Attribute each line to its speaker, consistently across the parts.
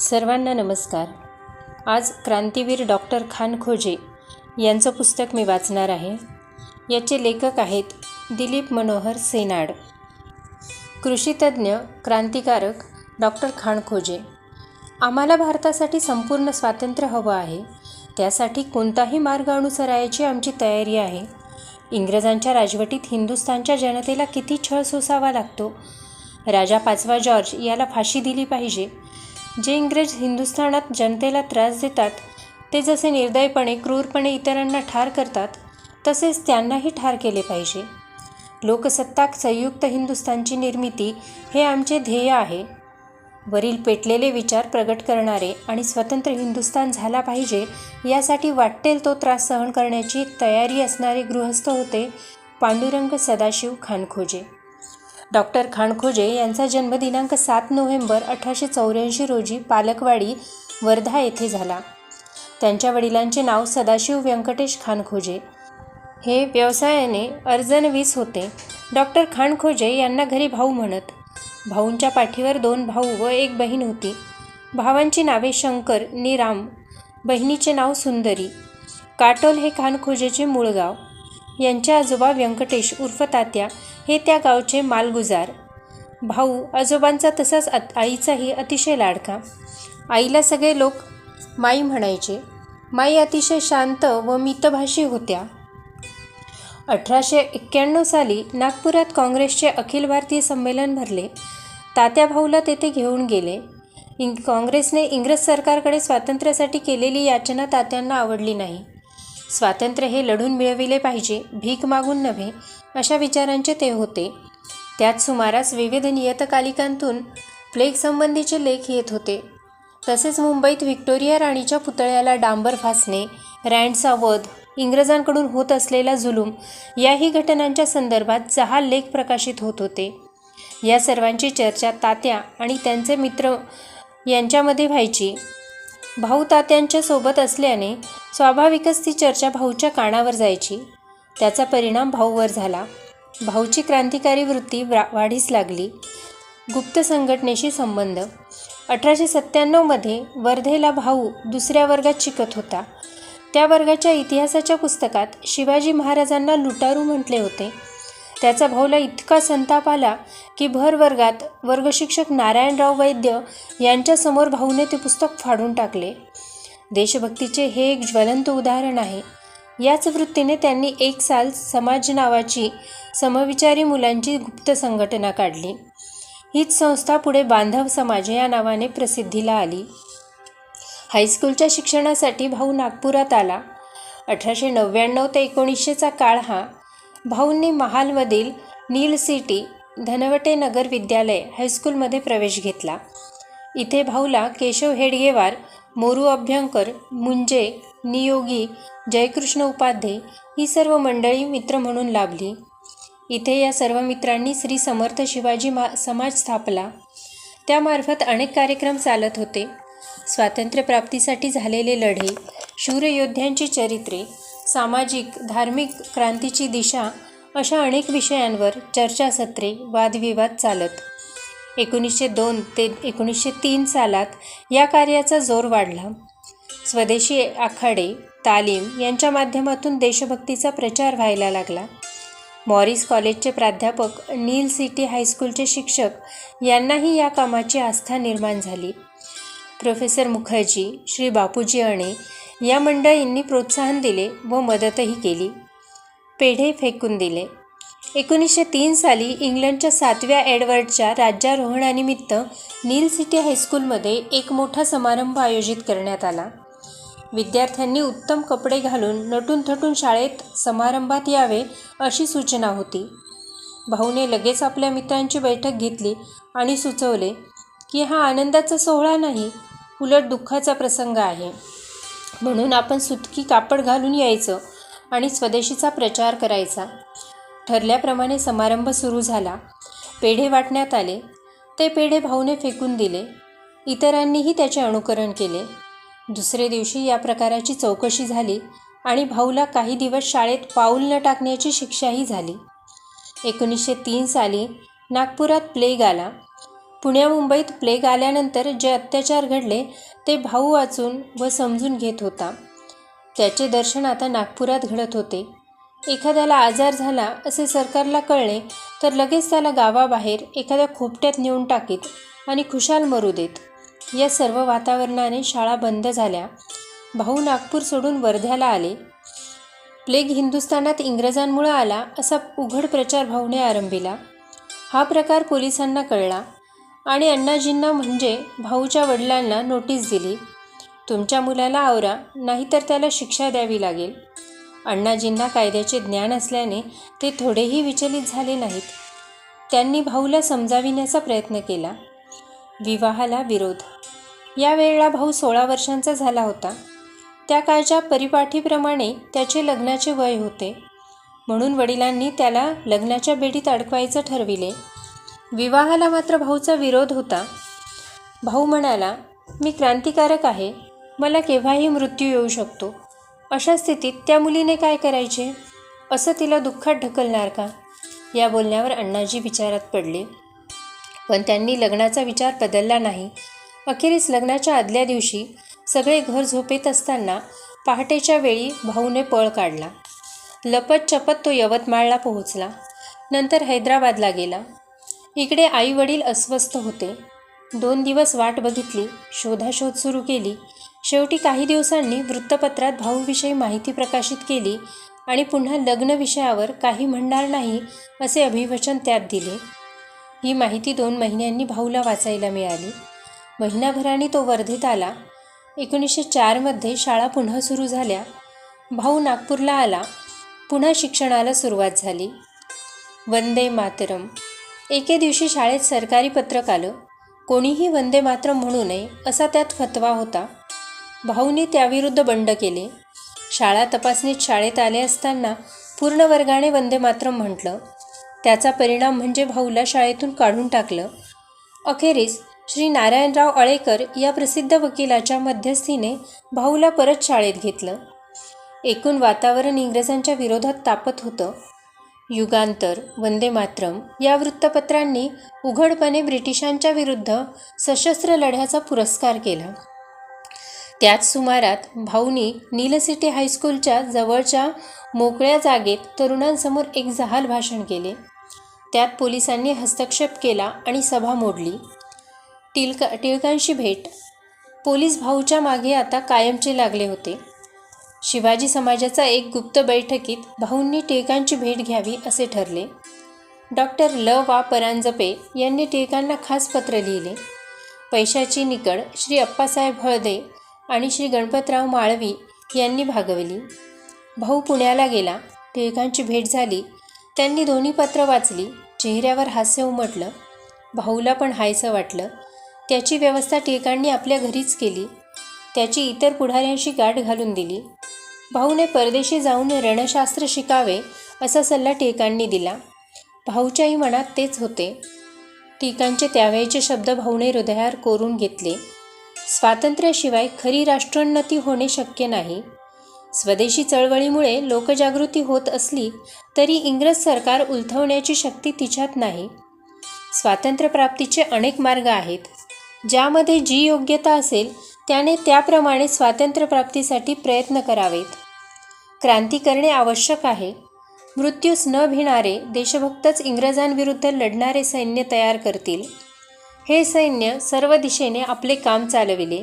Speaker 1: सर्वांना नमस्कार. आज क्रांतीवीर डॉक्टर खान खोजे यांचं पुस्तक मी वाचणार आहे. याचे लेखक आहेत दिलीप मनोहर सेनाड. कृषीतज्ञ क्रांतिकारक डॉक्टर खान खोजे. आम्हाला भारतासाठी संपूर्ण स्वातंत्र्य हवं आहे. त्यासाठी कोणताही मार्ग अनुसरायची आमची तयारी आहे. इंग्रजांच्या राजवटीत हिंदुस्थानच्या जनतेला किती छळ सोसावा लागतो? राजा पाचवा जॉर्ज याला फाशी दिली पाहिजे. जे इंग्रज हिंदुस्थानात जनतेला त्रास देतात ते जसे निर्दयपणे क्रूरपणे इतरांना ठार करतात तसेच त्यांनाही ठार केले पाहिजे. लोकसत्ताक संयुक्त हिंदुस्थानची निर्मिती हे आमचे ध्येय आहे. वरील पेटलेले विचार प्रगट करणारे आणि स्वतंत्र हिंदुस्थान झाला पाहिजे यासाठी वाटेल तो त्रास सहन करण्याची तयारी असणारे गृहस्थ होते पांडुरंग सदाशिव खानखोजे. डॉक्टर खानखोजे यांचा जन्मदिनांक सात नोव्हेंबर अठराशे चौऱ्याऐंशी रोजी पालकवाडी वर्धा येथे झाला. त्यांच्या वडिलांचे नाव सदाशिव व्यंकटेश खानखोजे. हे व्यवसायाने अर्जनवीस होते. डॉक्टर खानखोजे यांना घरी भाऊ म्हणत. भाऊंच्या पाठीवर दोन भाऊ व एक बहीण होती. भावांची नावे शंकर निराम बहिणीचे नाव सुंदरी. काटोल हे खानखोजेचे मूळ गाव. यांचे आजोबा व्यंकटेश उर्फ तात्या हे त्या गावचे मालगुजार. भाऊ आजोबांचा तसाच अत आईचाही अतिशय लाडका. आईला सगळे लोक माई म्हणायचे. माई अतिशय शांत व मितभाषी होत्या. अठराशे एक्क्याण्णव साली नागपुरात काँग्रेसचे अखिल भारतीय संमेलन भरले. तात्या भाऊला तेथे घेऊन गेले. इंग काँग्रेसने इंग्रज सरकारकडे स्वातंत्र्यासाठी केलेली याचना तात्यांना आवडली नाही. स्वातंत्र्य हे लढून मिळविले पाहिजे भीक मागून नव्हे अशा विचारांचे ते होते. त्याच सुमारास विविध नियतकालिकांतून प्लेग संबंधीचे लेख येत होते. तसेच मुंबईत व्हिक्टोरिया राणीच्या पुतळ्याला डांबर फासणे रँडचा वध इंग्रजांकडून होत असलेला जुलूम याही घटनांच्या संदर्भात जहाल लेख प्रकाशित होत होते. या सर्वांची चर्चा तात्या आणि त्यांचे मित्र यांच्यामध्ये व्हायची. भाऊ तात्यांच्या सोबत असल्याने स्वाभाविकच ती चर्चा भाऊच्या कानावर जायची. त्याचा परिणाम भाऊवर झाला. भाऊची क्रांतिकारी वृत्ती वा वाढीस लागली. गुप्त संघटनेशी संबंध. अठराशे सत्त्याण्णवमध्ये वर्धेला भाऊ दुसऱ्या वर्गात शिकत होता. त्या वर्गाच्या इतिहासाच्या पुस्तकात शिवाजी महाराजांना लुटारू म्हटले होते. त्याचा भाऊला इतका संताप आला की भर वर्गात वर्गशिक्षक नारायणराव वैद्य यांच्यासमोर भाऊने ते पुस्तक फाडून टाकले. देशभक्तीचे हे एक ज्वलंत उदाहरण आहे. याच वृत्तीने त्यांनी एक साल समाज नावाची समविचारी मुलांची गुप्त संघटना काढली. हीच संस्था पुढे बांधव समाज या नावाने प्रसिद्धीला आली. हायस्कूलच्या शिक्षणासाठी भाऊ नागपुरात आला. अठराशे नव्याण्णव ते एकोणीसशेचा काळ हा भाऊंनी महालमधील नील सिटी धनवटे नगर विद्यालय हायस्कूलमध्ये प्रवेश घेतला. इथे भाऊला केशव हेडगेवार मोरू अभ्यंकर मुंजे नियोगी जयकृष्ण उपाध्ये ही सर्व मंडळी मित्र म्हणून लाभली. इथे या सर्व मित्रांनी श्री समर्थ शिवाजी मा समाज स्थापला. त्यामार्फत अनेक कार्यक्रम चालत होते. स्वातंत्र्यप्राप्तीसाठी झालेले लढे शूरयोद्ध्यांची चरित्रे सामाजिक धार्मिक क्रांतीची दिशा अशा अनेक विषयांवर चर्चासत्रे वादविवाद चालत. एकोणीसशे दोन ते एकोणीसशे तीन सालात या कार्याचा जोर वाढला. स्वदेशी आखाडे तालीम यांच्या माध्यमातून देशभक्तीचा प्रचार व्हायला लागला. मॉरिस कॉलेजचे प्राध्यापक नील सिटी हायस्कूलचे शिक्षक यांनाही या कामाची आस्था निर्माण झाली. प्रोफेसर मुखर्जी श्री बापूजी अणे या मंडळींनी प्रोत्साहन दिले व मदतही केली. पेढे फेकून दिले. एकोणीसशे तीन साली इंग्लंडच्या सातव्या एडवर्डच्या राज्यारोहणानिमित्त नील सिटी हायस्कूलमध्ये एक मोठा समारंभ आयोजित करण्यात आला. विद्यार्थ्यांनी उत्तम कपडे घालून नटून थटून शाळेत समारंभात यावे अशी सूचना होती. भाऊने लगेच आपल्या मित्रांची बैठक घेतली आणि सुचवले की हा आनंदाचा सोहळा नाही उलट दुःखाचा प्रसंग आहे. म्हणून आपण सुतकी कापड घालून यायचं आणि स्वदेशीचा प्रचार करायचा. ठरल्याप्रमाणे समारंभ सुरू झाला. पेढे वाटण्यात आले. ते पेढे भाऊने फेकून दिले. इतरांनीही त्याचे अनुकरण केले. दुसरे दिवशी या प्रकाराची चौकशी झाली आणि भाऊला काही दिवस शाळेत पाऊल न टाकण्याची शिक्षाही झाली. एकोणीसशे तीन साली नागपुरात प्लेग आला. पुण्या मुंबईत प्लेग आल्यानंतर जे अत्याचार घडले ते भाऊ वाचून व समजून घेत होता. त्याचे दर्शन आता नागपुरात घडत होते. एखाद्याला आजार झाला असे सरकारला कळले तर लगेच त्याला गावाबाहेर एखाद्या खोपट्यात नेऊन टाकीत आणि खुशाल मरू देत. या सर्व वातावरणाने शाळा बंद झाल्या. भाऊ नागपूर सोडून वर्ध्याला आले. प्लेग हिंदुस्थानात इंग्रजांमुळं आला असा उघड प्रचार भाऊने आरंभिला. हा प्रकार पोलिसांना कळला. आणि अण्णाजींना म्हणजे भाऊच्या वडिलांना नोटीस दिली तुमच्या मुलाला आवरा नाहीतर त्याला शिक्षा द्यावी लागेल. अण्णाजींना कायद्याचे ज्ञान असल्याने ते थोडेही विचलित झाले नाहीत. त्यांनी भाऊला समजाविण्याचा प्रयत्न केला. विवाहाला विरोध. यावेळेला भाऊ सोळा वर्षांचा झाला होता. त्या काळच्या परिपाठीप्रमाणे त्याचे लग्नाचे वय होते. म्हणून वडिलांनी त्याला लग्नाच्या बेडीत अडकवायचं ठरविले. विवाहाला मात्र भाऊचा विरोध होता. भाऊ म्हणाला मी क्रांतिकारक आहे. मला केव्हाही मृत्यू येऊ शकतो. अशा स्थितीत त्या मुलीने काय करायचे? असं तिला दुःखात ढकलणार का? या बोलण्यावर अण्णाजी विचारात पडले. पण त्यांनी लग्नाचा विचार बदलला नाही. अखेरीस लग्नाच्या आदल्या दिवशी सगळे घर झोपेत असताना पहाटेच्या वेळी भाऊने पळ काढला. लपत चपत तो यवतमाळला पोहोचला. नंतर हैदराबादला गेला. इकडे आई वडील अस्वस्थ होते. दोन दिवस वाट बघितली शोधाशोध सुरू केली. शेवटी काही दिवसांनी वृत्तपत्रात भाऊविषयी माहिती प्रकाशित केली आणि पुन्हा लग्न विषयावर काही म्हणणार नाही असे अभिवचन त्यात दिले. ही माहिती दोन महिन्यांनी भाऊला वाचायला मिळाली. महिनाभराने तो वर्धेत आला. एकोणीसशे चारमध्ये शाळा पुन्हा सुरू झाल्या. भाऊ नागपूरला आला. पुन्हा शिक्षणाला सुरुवात झाली. वंदे मातरम. एके दिवशी शाळेत सरकारी पत्रक आलं. कोणीही वंदे मातरम म्हणू नये असा त्यात फतवा होता. भाऊने त्याविरुद्ध बंड केले. शाळा तपासणीत शाळेत आले असताना पूर्ण वर्गाने वंदे मातरम म्हटलं. त्याचा परिणाम म्हणजे भाऊला शाळेतून काढून टाकलं. अखेरीस श्री नारायणराव आळेकर या प्रसिद्ध वकिलाच्या मध्यस्थीने भाऊला परत शाळेत घेतलं. एकूण वातावरण इंग्रजांच्या विरोधात तापत होतं. युगांतर वंदे मातरम या वृत्तपत्रांनी उघडपणे ब्रिटिशांच्या विरुद्ध सशस्त्र लढ्याचा पुरस्कार केला. त्याच सुमारात भाऊनी नील सिटी हायस्कूलच्या जवळच्या मोकळ्या जागेत तरुणांसमोर एक जहाल भाषण केले. त्यात पोलिसांनी हस्तक्षेप केला आणि सभा मोडली. टिळका टिळकांशी भेट. पोलीस भाऊच्या मागे आता कायमचे लागले होते. शिवाजी समाजाचा एक गुप्त बैठकीत भाऊंनी टिळकांची भेट घ्यावी असे ठरले. डॉक्टर ल. वा. परांजपे यांनी टिळकांना खास पत्र लिहिले. पैशाची निकड श्री अप्पासाहेब हळदे आणि श्री गणपतराव माळवी यांनी भागवली. भाऊ पुण्याला गेला टिळकांची भेट झाली त्यांनी दोन्ही पत्र वाचली चेहऱ्यावर हास्य उमटलं. भाऊला पण हायसं वाटलं. त्याची व्यवस्था टिळकांनी आपल्या घरीच केली. त्याची इतर पुढाऱ्यांशी गाठ घालून दिली. भाऊने परदेशी जाऊन रणशास्त्र शिकावे असा सल्ला टिळकांनी दिला. भाऊच्याही मनात तेच होते. टिळकांचे त्यावेळेचे शब्द भाऊने हृदयावर कोरून घेतले. स्वातंत्र्याशिवाय खरी राष्ट्रोन्नती होणे शक्य नाही. स्वदेशी चळवळीमुळे लोकजागृती होत असली तरी इंग्रज सरकार उलथवण्याची शक्ती तिच्यात नाही. स्वातंत्र्यप्राप्तीचे अनेक मार्ग आहेत. ज्यामध्ये जी योग्यता असेल त्याने त्याप्रमाणे स्वातंत्र्यप्राप्तीसाठी प्रयत्न करावेत. क्रांती करणे आवश्यक आहे. मृत्यूस न भिणारे देशभक्तच इंग्रजांविरुद्ध लढणारे सैन्य तयार करतील. हे सैन्य सर्व दिशेने आपले काम चालविले.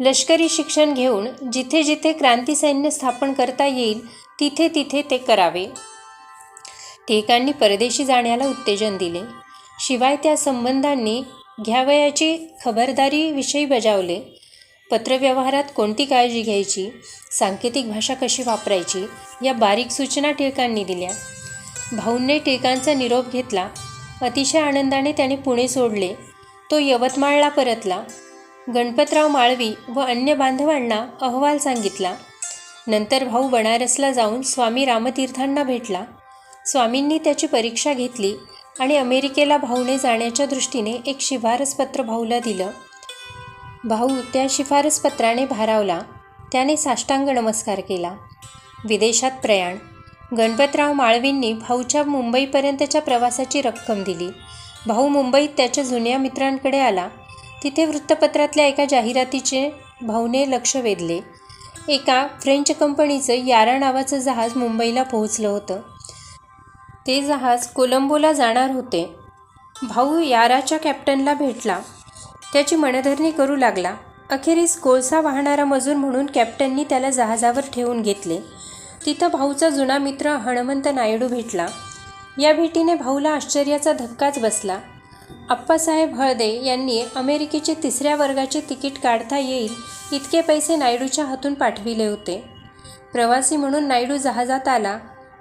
Speaker 1: लष्करी शिक्षण घेऊन जिथे जिथे क्रांती सैन्य स्थापन करता येईल तिथे तिथे ते करावे. टिळकांनी परदेशी जाण्याला उत्तेजन दिले. शिवाय त्या संबंधांनी घ्यावयाची खबरदारी विषयी बजावले. पत्रव्यवहारात कोणती काळजी घ्यायची? सांकेतिक भाषा कशी वापरायची? या बारीक सूचना टिळकांनी दिल्या. भाऊंनी टिळकांचा निरोप घेतला. अतिशय आनंदाने त्याने पुणे सोडले. तो यवतमाळला परतला. गणपतराव माळवी व अन्य बांधवांना अहवाल सांगितला. नंतर भाऊ बनारसला जाऊन स्वामी रामतीर्थांना भेटला. स्वामींनी त्याची परीक्षा घेतली. आणि अमेरिकेला भाऊने जाण्याच्या दृष्टीने एक शिफारसपत्र भाऊला दिलं. भाऊ त्या शिफारसपत्राने भारावला. त्याने साष्टांग नमस्कार केला. विदेशात प्रयाण. गणपतराव माळवींनी भाऊच्या मुंबईपर्यंतच्या प्रवासाची रक्कम दिली. भाऊ मुंबईत त्याच्या जुन्या मित्रांकडे आला. तिथे वृत्तपत्रातल्या एका जाहिरातीचे भाऊने लक्ष वेधले. एका फ्रेंच कंपनीचं यारा नावाचं जहाज मुंबईला पोहोचलं होतं. ते जहाज कोलंबोला जाणार होते. भाऊ याराच्या कॅप्टनला भेटला. त्याची मनधरणी करू लागला. अखेरीस कोळसा वाहणारा मजूर म्हणून कॅप्टननी त्याला जहाजावर ठेवून घेतले. तिथं भाऊचा जुना मित्र हणमंत नायडू भेटला. या भेटीने भाऊला आश्चर्याचा धक्काच बसला. आप्पासाहेब हळदे यांनी अमेरिकेचे तिसऱ्या वर्गाचे तिकीट काढता येईल इतके पैसे नायडूच्या हातून पाठविले होते. प्रवासी म्हणून नायडू जहाजात आला.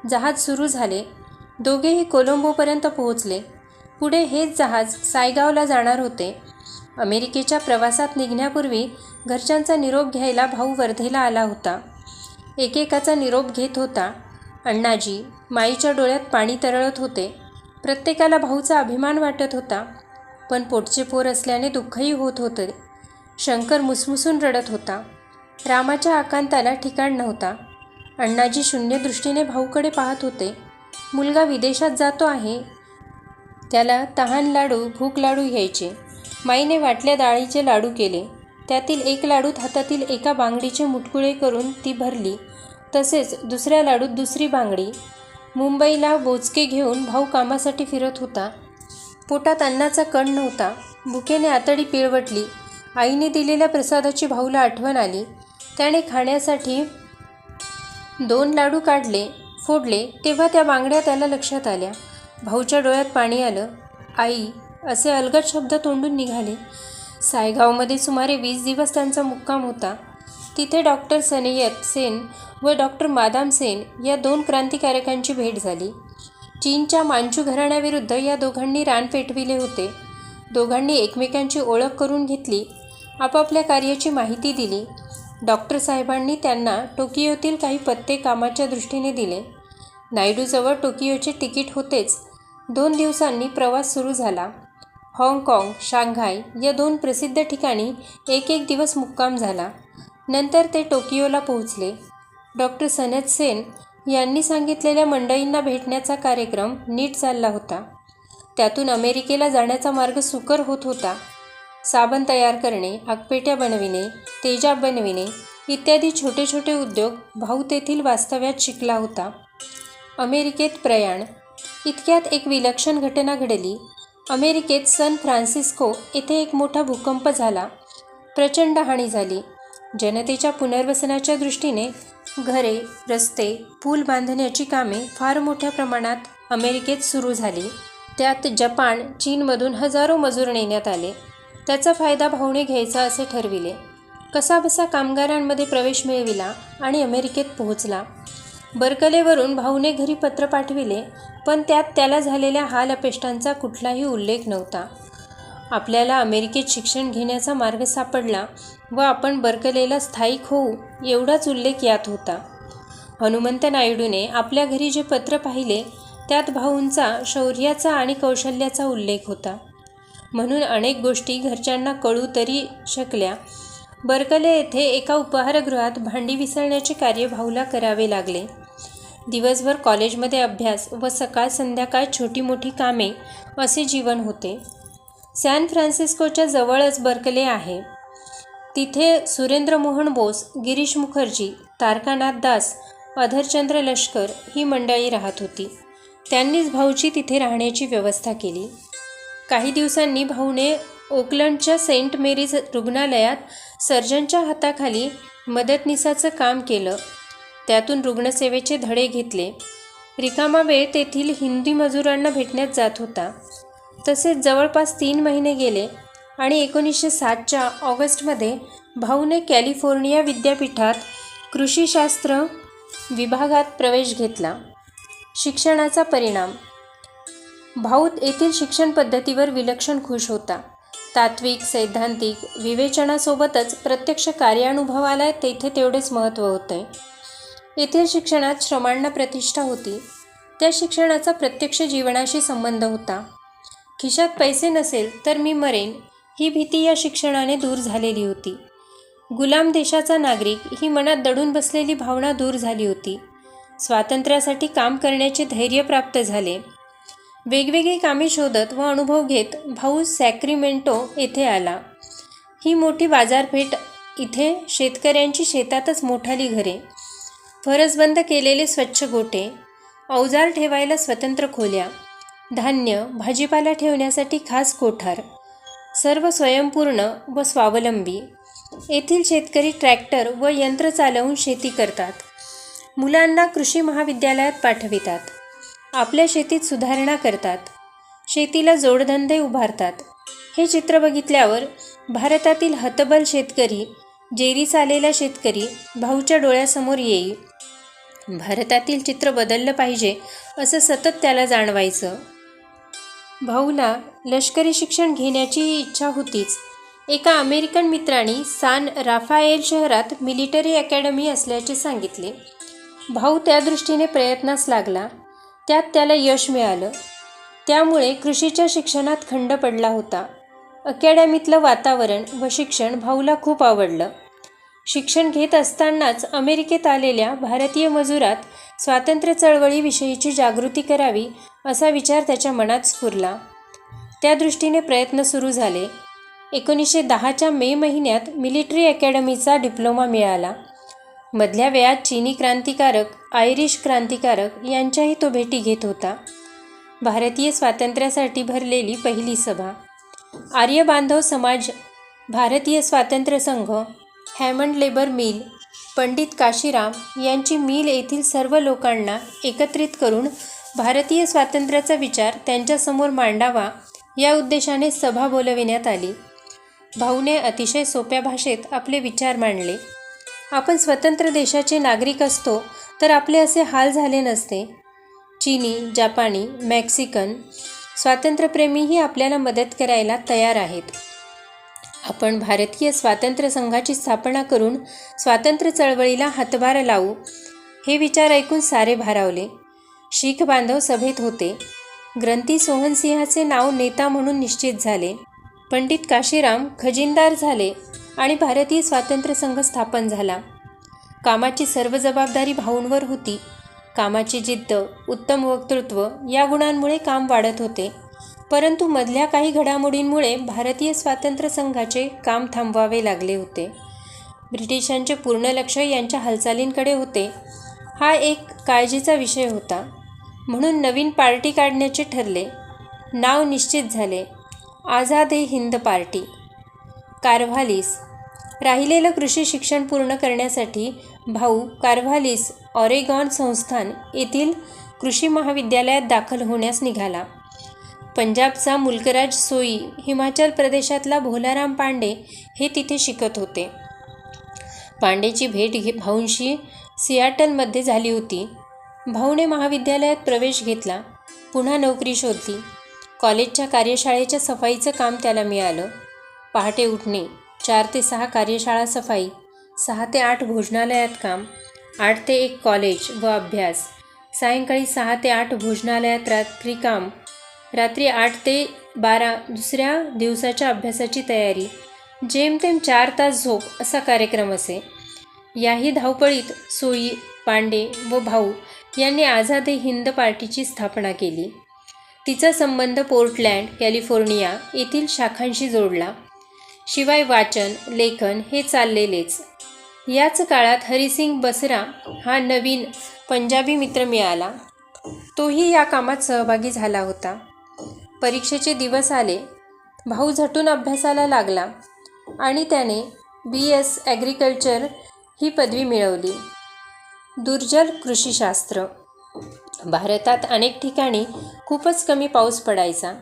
Speaker 1: जहाज सुरू झाले. दोघेही कोलंबोपर्यंत पोहोचले. पुढे हेच जहाज सायगावला जाणार होते. अमेरिकेच्या प्रवासात निघण्यापूर्वी घरच्यांचा निरोप घ्यायला भाऊ वर्धेला आला होता. एकेकाचा निरोप घेत होता. अण्णाजी माईच्या डोळ्यात पाणी तरळत होते. प्रत्येकाला भाऊचा अभिमान वाटत होता. पण पोटचे पोर असल्याने दुःखही होत होते. शंकर मुसमुसून रडत होता. रामाच्या आकांताला ठिकाण नव्हता. अण्णाजी शून्य दृष्टीने भाऊकडे पाहत होते. मुलगा विदेशात जातो आहे. त्याला तहान लाडू भूक लाडू घ्यायचे. माईने वाटल्या डाळीचे लाडू केले. त्यातील एक लाडूत हातातील एका बांगडीचे मुटकुळे करून ती भरली. तसेच दुसऱ्या लाडूत दुसरी बांगडी. मुंबईला बोचके घेऊन भाऊ कामासाठी फिरत होता. पोटात अन्नाचा कण नव्हता. भुकेने आतडी पिळवटली. आईने दिलेल्या प्रसादाची भाऊला आठवण आली. त्याने खाण्यासाठी दोन लाडू काढले. फोडले तेव्हा त्या बांगड्या त्याला लक्षात आल्या. भाऊच्या डोळ्यात पाणी आलं. आई असे अलगद शब्द तोंडून निघाले. सायगावमध्ये सुमारे वीस दिवस त्यांचा मुक्काम होता. तिथे डॉक्टर सनयत सेन व डॉक्टर मादाम सेन या दोन क्रांतिकारकांची भेट झाली. चीनच्या मांचू घराण्याविरुद्ध या दोघांनी रान पेटविले होते. दोघांनी एकमेकांची ओळख करून घेतली आपापल्या कार्याची माहिती दिली. डॉक्टर साहेबांनी त्यांना टोकियोतील काही पत्ते कामाच्या दृष्टीने दिले. नायडूजवळ टोकियोचे तिकीट होतेच. दोन दिवसांनी प्रवास सुरू झाला. हाँगकाँग शांघाय या दोन प्रसिद्ध ठिकाणी एक एक दिवस मुक्काम झाला. नंतर ते टोकियोला पोहोचले. डॉक्टर सनत सेन यांनी सांगितलेल्या मंडळींना भेटण्याचा कार्यक्रम नीट चालला होता. त्यातून अमेरिकेला जाण्याचा मार्ग सुकर होत होता. साबण तयार करणे आगपेट्या बनविणे तेजाब बनविणे इत्यादी छोटे छोटे उद्योग भाऊ तेथील वास्तव्यात शिकला होता. अमेरिकेत प्रयाण. इतक्यात एक विलक्षण घटना घडली. अमेरिकेत सन फ्रान्सिस्को येथे एक मोठा भूकंप झाला. प्रचंड हानी झाली. जनतेच्या पुनर्वसनाच्या दृष्टीने घरे रस्ते पूल बांधण्याची कामे फार मोठ्या प्रमाणात अमेरिकेत सुरू झाली. त्यात जपान चीनमधून हजारो मजूर नेण्यात आले. त्याचा फायदा भाऊने घ्यायचा असे ठरविले. कसाबसा कामगारांमध्ये प्रवेश मिळविला आणि अमेरिकेत पोहोचला. बर्कलेवरून भाऊने घरी पत्र पाठविले पण त्यात त्याला झालेल्या हाल अपेष्टांचा कुठलाही उल्लेख नव्हता. आपल्याला अमेरिकेत शिक्षण घेण्याचा मार्ग सापडला व आपण बर्कलेला स्थायिक होऊ एवढाच उल्लेख यात होता. हनुमंत नायडूने आपल्या घरी जे पत्र पाहिले त्यात भाऊंचा शौर्याचा आणि कौशल्याचा उल्लेख होता. म्हणून अनेक गोष्टी घरच्यांना कळू तरी शकल्या. बर्कले येथे एका उपहारगृहात भांडी विसरण्याचे कार्य भाऊला करावे लागले. दिवसभर कॉलेजमध्ये अभ्यास व सकाळ संध्याकाळ छोटी मोठी कामे असे जीवन होते. सॅन फ्रान्सिस्कोच्या जवळच बर्कले आहे. तिथे सुरेंद्र मोहन बोस गिरीश मुखर्जी तारकानाथ दास अधरचंद्र लष्कर ही मंडळी राहत होती. त्यांनीच भाऊची तिथे राहण्याची व्यवस्था केली. काही दिवसांनी भाऊने ओकलंडच्या सेंट मेरीज रुग्णालयात सर्जनच्या हाताखाली मदतनिसाचं काम केलं. त्यातून रुग्णसेवेचे धडे घेतले. रिकामा वेळ तेथील हिंदी मजुरांना भेटण्यात जात होता. तसेच जवळपास तीन महिने गेले आणि एकोणीसशे सातच्या ऑगस्टमध्ये भाऊने कॅलिफोर्निया विद्यापीठात कृषीशास्त्र विभागात प्रवेश घेतला. शिक्षणाचा परिणाम. भाऊ येथील शिक्षण पद्धतीवर विलक्षण खुश होता. तात्विक सैद्धांतिक विवेचनासोबतच प्रत्यक्ष कार्यानुभवाला तेथे तेवढेच महत्त्व होते. येथील शिक्षणात श्रमांना प्रतिष्ठा होती. त्या शिक्षणाचा प्रत्यक्ष जीवनाशी संबंध होता. खिशात पैसे नसेल तर मी मरेन ही भीती या शिक्षणाने दूर झालेली होती. गुलाम देशाचा नागरिक ही मनात दडून बसलेली भावना दूर झाली होती. स्वातंत्र्यासाठी काम करण्याचे धैर्य प्राप्त झाले. वेगवेगळी कामे शोधत व अनुभव घेत भाऊ सॅक्रिमेंटो येथे आला. ही मोठी बाजारपेठ इथे शेतकऱ्यांची शेतातच मोठाली घरे. फरसबंद केलेले स्वच्छ गोटे अवजार ठेवायला स्वतंत्र खोल्या धान्य भाजीपाला ठेवण्यासाठी खास कोठार सर्व स्वयंपूर्ण व स्वावलंबी. येथील शेतकरी ट्रॅक्टर व यंत्र चालवून शेती करतात. मुलांना कृषी महाविद्यालयात पाठवितात. आपल्या शेतीत सुधारणा करतात. शेतीला जोडधंदे उभारतात. हे चित्र बघितल्यावर भारतातील हतबल शेतकरी जेरीस आलेला शेतकरी भाऊच्या डोळ्यासमोर येईल. भारतातील चित्र बदललं पाहिजे असं सतत त्याला जाणवायचं. भाऊला लष्करी शिक्षण घेण्याची इच्छा होतीच. एका अमेरिकन मित्राने सान राफाएल शहरात मिलिटरी अकॅडमी असल्याचे सांगितले. भाऊ त्या दृष्टीने प्रयत्नास लागला. त्यात त्याला यश मिळालं. त्यामुळे कृषीच्या शिक्षणात खंड पडला होता. अकॅडमीतलं वातावरण व शिक्षण भाऊला खूप आवडलं. शिक्षण घेत असतानाच अमेरिकेत आलेल्या भारतीय मजुरात स्वातंत्र्य चळवळीविषयीची जागृती करावी असा विचार त्याच्या मनात स्फुरला. त्या दृष्टीने प्रयत्न सुरू झाले. एकोणीसशे दहाच्या मे महिन्यात मिलिटरी अकॅडमीचा डिप्लोमा मिळाला. मधल्या वेळात चीनी क्रांतिकारक आयरिश क्रांतिकारक यांच्याही तो भेटी घेत होता. भारतीय स्वातंत्र्यासाठी भरलेली पहिली सभा. आर्य बांधव समाज भारतीय स्वातंत्र्य संघ Hammond labour mill Pandit Kashiram यांची मिल येथील सर्व लोकांना एकत्रित करून भारतीय स्वातंत्र्याचा विचार त्यांच्यासमोर मांडावा या उद्देशाने सभा बोलविण्यात आली. भाऊने अतिशय सोप्या भाषेत आपले विचार मांडले. आपण स्वतंत्र देशाचे नागरिक असतो तर आपले असे हाल झाले नसते. चीनी जापानी मॅक्सिकन स्वातंत्र्यप्रेमीही आपल्याला मदत करायला तयार आहेत. आपण भारतीय स्वातंत्र्य संघाची स्थापना करून स्वातंत्र्य चळवळीला हातभार लावू हे विचार ऐकून सारे भारावले. शीख बांधव सभेत होते. ग्रंथी सोहनसिंहाचे नाव नेता म्हणून निश्चित झाले. पंडित काशीराम खजिनदार झाले आणि भारतीय स्वातंत्र्य संघ स्थापन झाला. कामाची सर्व जबाबदारी भाऊंवर होती. कामाची जिद्द उत्तम वक्तृत्व या गुणांमुळे काम वाढत होते. परंतु मधल्या काही घडामोडींमुळे भारतीय स्वातंत्र्य संघाचे काम थांबवावे लागले होते. ब्रिटिशांचे पूर्ण लक्ष यांच्या हालचालींकडे होते. हा एक काळजीचा विषय होता. म्हणून नवीन पार्टी काढण्याचे ठरले. नाव निश्चित झाले. आझाद ए हिंद पार्टी. कारव्हालिस राहिलेलं कृषी शिक्षण पूर्ण करण्यासाठी भाऊ कारव्हालिस ऑरेगॉन संस्थान येथील कृषी महाविद्यालयात दाखल होण्यास निघाला. पंजाबचा मुलकराज सोई हिमाचल प्रदेशातला भोलाराम पांडे हे तिथे शिकत होते. पांडेची भेट घे भाऊंशी सियाटलमध्ये झाली होती. भाऊने महाविद्यालयात प्रवेश घेतला. पुन्हा नोकरी शोधली. कॉलेजच्या कार्यशाळेच्या सफाईचं काम त्याला मिळालं. पहाटे उठणे चार ते सहा कार्यशाळा सफाई सहा ते आठ भोजनालयात काम आठ ते एक कॉलेज व अभ्यास सायंकाळी सहा ते आठ भोजनालयात रात्री काम रात्री आठ ते बारा दुसऱ्या दिवसाच्या अभ्यासाची तयारी. जेमतेम चार तास झोप असा कार्यक्रम असे. याही धावपळीत सोयी पांडे व भाऊ यांनी आझाद हिंद पार्टीची स्थापना केली. तिचा संबंध पोर्टलँड कॅलिफोर्निया येथील शाखांशी जोडला. शिवाय वाचन लेखन हे चाललेलेच. याच काळात हरिसिंग बसरा हा नवीन पंजाबी मित्र मिळाला. तोही या कामात सहभागी झाला होता. परीक्षेचे दिवस आले. भाऊ झटून अभ्यासाला लागला आणि त्याने बी एस ॲग्रिकल्चर ही पदवी मिळवली. दुर्जल कृषीशास्त्र. भारतात अनेक ठिकाणी खूपच कमी पाऊस पडायचा.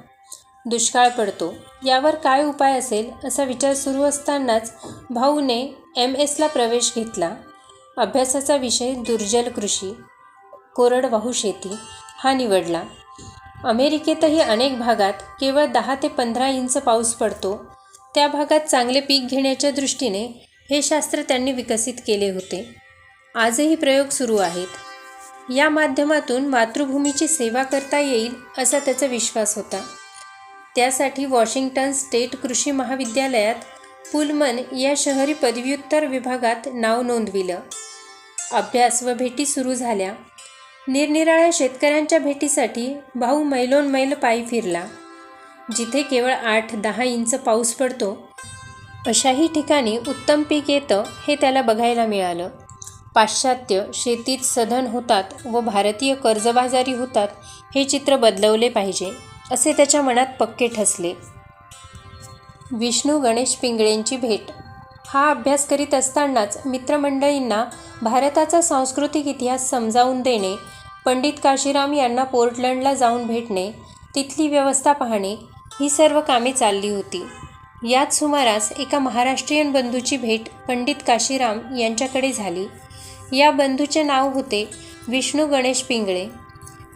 Speaker 1: दुष्काळ पडतो. यावर काय उपाय असेल असा विचार सुरू असतानाच भाऊने एम एसला प्रवेश घेतला. अभ्यासाचा विषय दुर्जल कृषी. कोरडवाहू शेती हा निवडला. अमेरिकेतही अनेक भागात केवळ दहा ते पंधरा इंच पाऊस पडतो. त्या भागात चांगले पीक घेण्याच्या दृष्टीने हे शास्त्र त्यांनी विकसित केले होते. आजही प्रयोग सुरू आहेत. या माध्यमातून मातृभूमीची सेवा करता येईल असा त्याचा विश्वास होता. त्यासाठी वॉशिंग्टन स्टेट कृषी महाविद्यालयात पुलमन या शहरी पदव्युत्तर विभागात नाव नोंदविलं. अभ्यास व भेटी सुरू झाल्या. निरनिराळ्या शेतकऱ्यांच्या भेटीसाठी भाऊ मैलोन मैल पायी फिरला. जिथे केवळ आठ दहा इंच पाऊस पडतो अशाही ठिकाणी उत्तम पीक येतं हे त्याला बघायला मिळालं. पाश्चात्य शेतीत सधन होतात व भारतीय कर्जबाजारी होतात हे चित्र बदलवले पाहिजे असे त्याच्या मनात पक्के ठसले. विष्णू गणेश पिंगळेंची भेट हा अभ्यास करीत असतानाच मित्रमंडळींना भारताचा सांस्कृतिक इतिहास समजावून देणे पंडित काशीराम यांना पोर्टलंडला जाऊन भेटणे तिथली व्यवस्था पाहणे ही सर्व कामे चालली होती. याच सुमारास एका महाराष्ट्रीयन बंधूची भेट पंडित काशीराम यांच्याकडे झाली. या बंधूचे नाव होते विष्णू गणेश पिंगळे.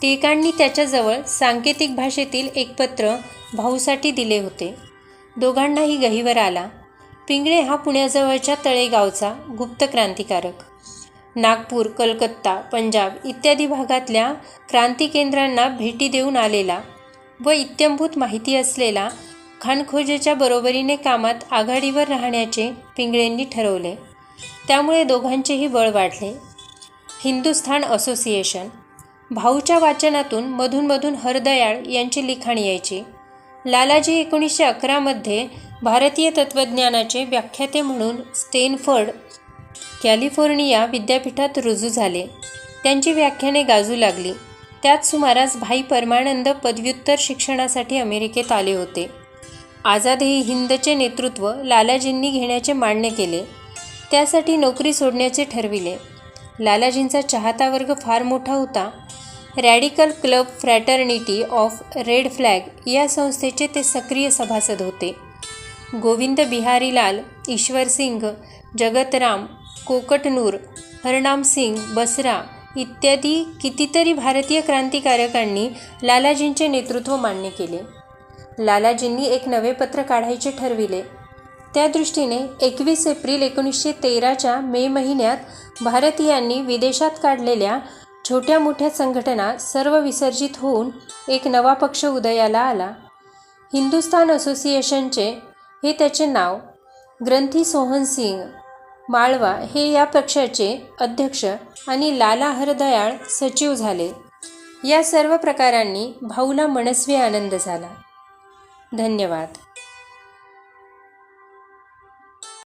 Speaker 1: टिळकांनी त्याच्याजवळ सांकेतिक भाषेतील एक पत्र भाऊसाठी दिले होते. दोघांनाही गहिवर आला. पिंगळे हा पुण्याजवळच्या तळेगावचा गुप्त क्रांतिकारक. नागपूर कलकत्ता पंजाब इत्यादी भागातल्या क्रांती केंद्रांना भेटी देऊन आलेला व इत्यंभूत माहिती असलेला खानखोजेच्या बरोबरीने कामात आघाडीवर राहण्याचे पिंगळेंनी ठरवले. त्यामुळे दोघांचेही बळ वाढले. हिंदुस्थान असोसिएशन. भाऊच्या वाचनातून मधूनमधून हरदयाळ यांची लिखाण यायचे. लालाजी एकोणीसशे अकरामध्ये भारतीय तत्त्वज्ञानाचे व्याख्याते म्हणून स्टेनफर्ड कॅलिफोर्निया विद्यापीठात रुजू झाले. त्यांची व्याख्याने गाजू लागली. त्याच सुमारास भाई परमानंद पदव्युत्तर शिक्षणासाठी अमेरिकेत आले होते. आझाद ही हिंदचे नेतृत्व लालाजींनी घेण्याचे मान्य केले. त्यासाठी नोकरी सोडण्याचे ठरविले. लालाजींचा चाहता वर्ग फार मोठा होता. Radical club fraternity of red flag या संस्थेचे ते सक्रिय सभासद होते. गोविंद बिहारीलाल ईश्वरसिंग जगतराम कोकटनूर हरनाम सिंग बसरा इत्यादी कितीतरी भारतीय क्रांतिकारकांनी लालाजींचे नेतृत्व मान्य केले. लालाजींनी एक नवे पत्र काढायचे ठरविले. त्या दृष्टीने एकवीस एप्रिल एकोणीसशे तेराच्या मे महिन्यात भारतीयांनी विदेशात काढलेल्या छोट्या मोठ्या संघटना सर्व विसर्जित होऊन एक नवा पक्ष उदयाला आला. हिंदुस्थान असोसिएशनचे हे त्याचे नाव ग्रंथी सोहन सिंग माळवा हे या पक्षाचे अध्यक्ष आणि लाला हरदयाळ सचिव झाले. या सर्व प्रकारांनी भाऊला मनस्वी आनंद झाला. धन्यवाद.